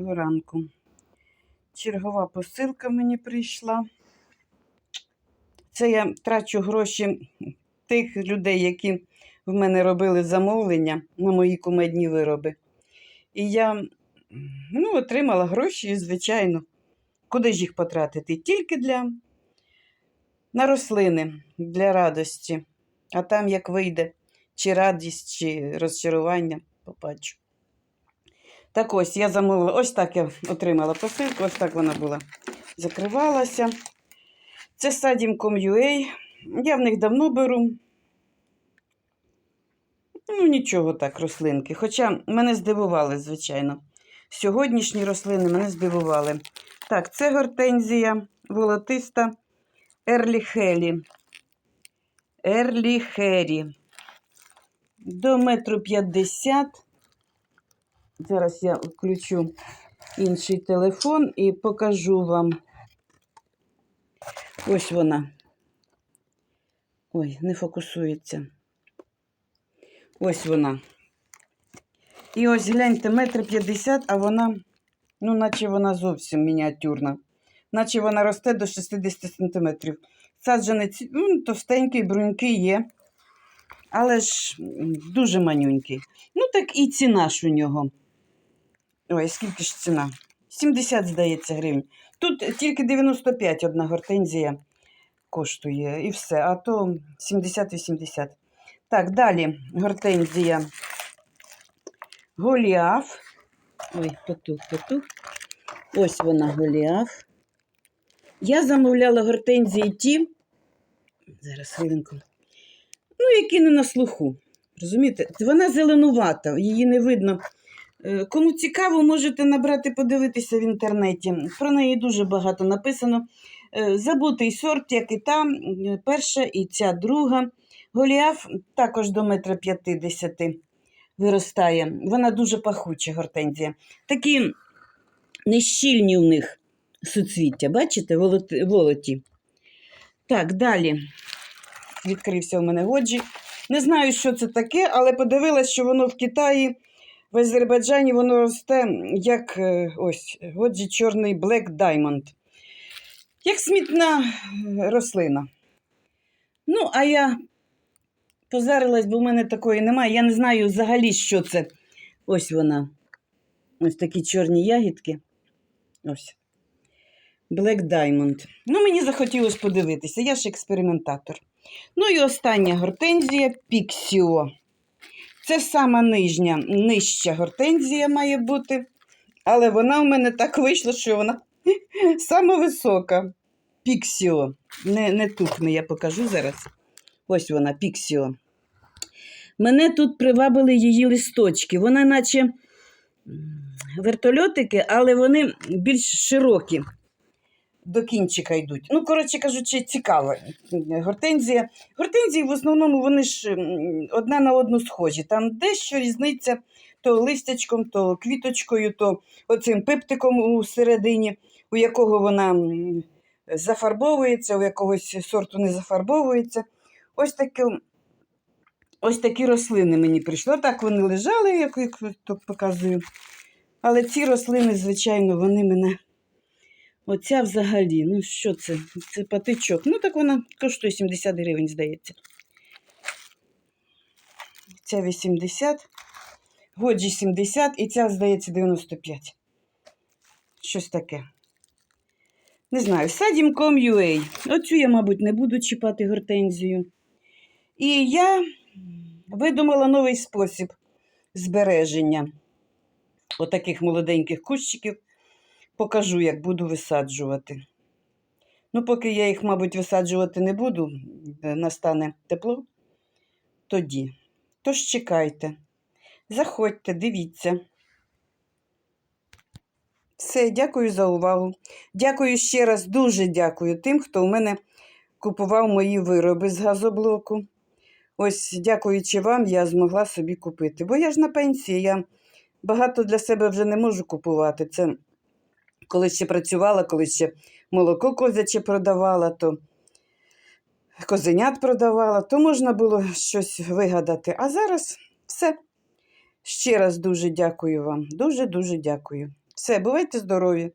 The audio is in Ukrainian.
Доброго ранку. Чергова посилка мені прийшла. Це я трачу гроші тих людей, які в мене робили замовлення на мої кумедні вироби. І я ну, отримала гроші, і, звичайно. Куди ж їх потратити? Тільки для на рослини, для радості. А там як вийде, чи радість, чи розчарування, побачу. Так ось я замовила, ось так я отримала посилку, ось так вона була. Закривалася. Це Sadim.com.ua. Я в них давно беру. Ну, нічого так, рослинки. Хоча мене здивували, звичайно. Сьогоднішні рослини мене здивували. Так, це гортензія волотиста Ерліхелі. Ерліхері. До метру п'ятдесят. Зараз я включу інший телефон і покажу вам. Ось вона. Ой, не фокусується. Ось вона. І ось гляньте, метр п'ятдесят, а вона, ну, наче вона зовсім мініатюрна. Наче вона росте до 60 сантиметрів. Саджанець ну, товстенький, брунький є. Але ж дуже манюнький. Ну, так і ціна ж у нього. Ой, скільки ж ціна? 70, здається, гривень. Тут тільки 95 одна гортензія коштує і все, а то 70-80. Так, далі гортензія Голіаф. Ой, потух, потух. Ось вона Голіаф. Я замовляла гортензії ті. Зараз хвилинку. Ну, які не на слуху. Розумієте? Вона зеленувата, її не видно. Е, Кому цікаво, можете набрати, подивитися в інтернеті. Про неї дуже багато написано. Е, Забутий сорт, як і та, е, перша і ця друга. Голіаф також до метра п'ятдесяти виростає. Вона дуже пахуча гортензія. Такі нещільні у них суцвіття, бачите, волоті. Так, далі. Відкрився у мене годжі. Не знаю, що це таке, але подивилась, що воно в Китаї, в Азербайджані воно росте як е, ось годжі чорний Black Diamond. Як смітна е, рослина. Ну, а я позарилась, бо в мене такої немає. Я не знаю взагалі, що це. Ось вона. Ось такі чорні ягідки. Ось. Black Diamond. Ну, мені захотілося подивитися, я ж експериментатор. Ну і остання гортензія Піксіо. Це сама нижня, нижча гортензія має бути. Але вона в мене так вийшла, що вона сама висока. Піксіо. Не, не тухне, я покажу зараз. Ось вона, Піксіо. Мене тут привабили її листочки. Вона наче вертольотики, але вони більш широкі. До кінчика йдуть. Ну, коротше кажучи, цікава гортензія. Гортензії в основному вони ж одна на одну схожі. Там дещо різниця то листячком, то квіточкою, то оцим пиптиком у середині, у якого вона зафарбовується, у якогось сорту не зафарбовується. Ось таке. Ось такі рослини мені прийшли. Так вони лежали, як я показую. Але ці рослини, звичайно, вони мене. Оця взагалі, ну що це? Це патичок. Ну, так вона коштує 70 гривень, здається. Ця 80, годжі 70 і ця, здається, 95. Щось таке. Не знаю, sadim.com.ua. Оцю я, мабуть, не буду чіпати гортензію. І я видумала новий спосіб збереження отаких молоденьких кущиків. Покажу, як буду висаджувати. Ну, поки я їх, мабуть, висаджувати не буду, е, настане тепло, тоді. Тож чекайте, заходьте, дивіться. Все, дякую за увагу. Дякую ще раз, дуже дякую тим, хто у мене купував мої вироби з газоблоку. Ось, дякуючи вам, я змогла собі купити. Бо я ж на пенсії, я багато для себе вже не можу купувати. Це коли ще працювала, коли ще молоко козяче продавала, то козенят продавала, то можна було щось вигадати. А зараз все. Ще раз дуже дякую вам. Дуже-дуже дякую. Все, бувайте здорові!